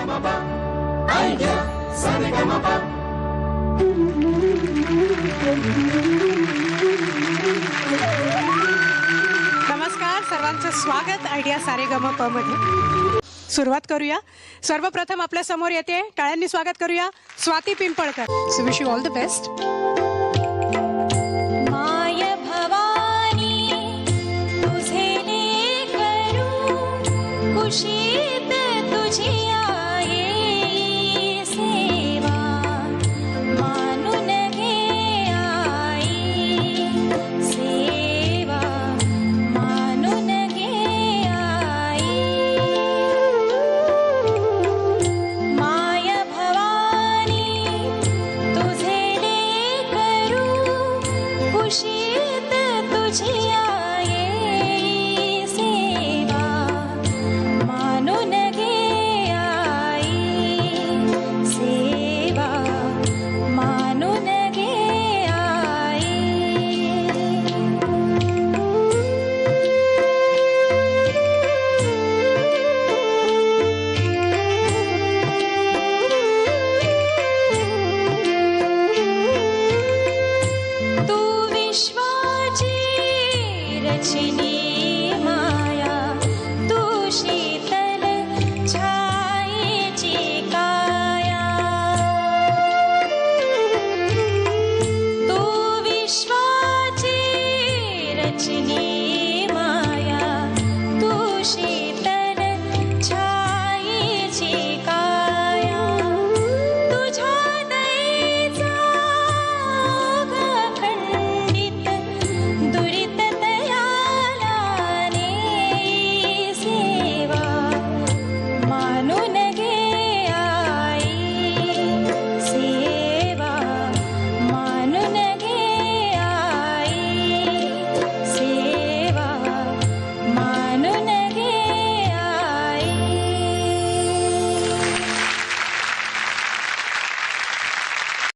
नमस्कार सर्वांचं स्वागत आयडिया सारेगम प मध्ये. सुरुवात करूया. सर्वप्रथम आपल्या समोर येते टाळ्यांनी स्वागत करूया. Swati Pimpalkar. So wish you all the best my तुझे लेकरू कुशीत तुझी खुशी दुया 想起你